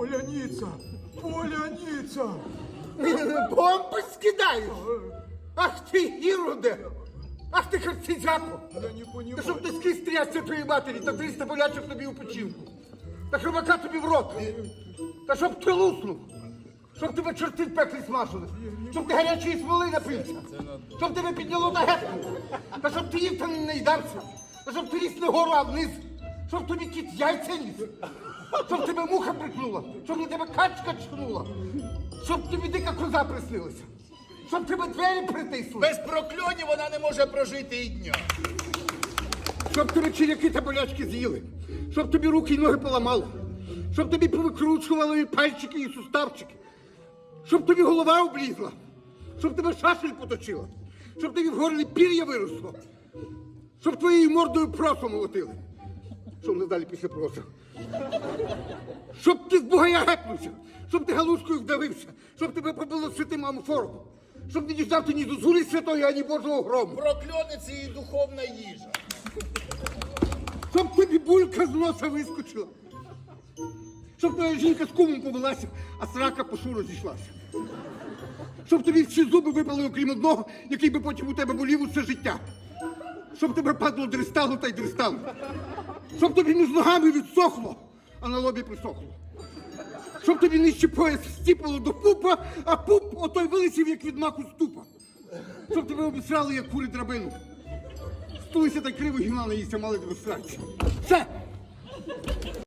Поляниця! Поляниця! Бомби скидаєш! Ах ти, іроде! Ах ти харцизяко! Я не Та щоб ти скрізь трясся твоїй матері та 300 болячок тобі у печінку. Та хробака тобі в рот. Та щоб ти луснув. Щоб тебе чорти в пеклі смажили. Щоб ти гарячої смоли напився. Щоб тебе підняло та гетнуло. Та щоб ти їв та не наїдався. Та щоб ти ріс не гору, а вниз. Щоб тобі кіт яйця ніс. Щоб тебе муха прикнула. Щоб на тебе качка чхнула. Щоб тобі дика коза приснилася. Щоб тебе двері притисли. Без прокльонів вона не може прожити і дня. Щоб тебе черяки та болячки з'їли, щоб тобі руки й ноги поламали, щоб тобі повикручували і пальчики і суставчики, щоб тобі голова облізла, щоб тебе шашель поточила, щоб тобі в горлі пір'я виросло, щоб твоєю мордою просо молотили. Що в нас далі після просу? Щоб ти з бугая гепнувся, щоб ти галушкою вдавився, щоб тебе побило святим амофором, щоб не діждав ти ні до зулі святої, ані Божого грому. Прокльони це і духовна їжа. Щоб тобі булька з носа вискочила. Щоб твоя жінка з кумом повелася, а срака по шуру зійшлася. Щоб тобі всі зуби випали, окрім одного, який би потім у тебе болів усе життя. Щоб тебе падло дрестало та й дрестало. Щоб тобі між ногами відсохло, а на лобі присохло. Щоб тобі нижче пояс стіпало до пупа, а пуп отой вилетів, як від маку ступа. Щоб тебе обісрали, як кури драбину. Стулися та й криво гімна наїсться, мали тебе страчі. Все!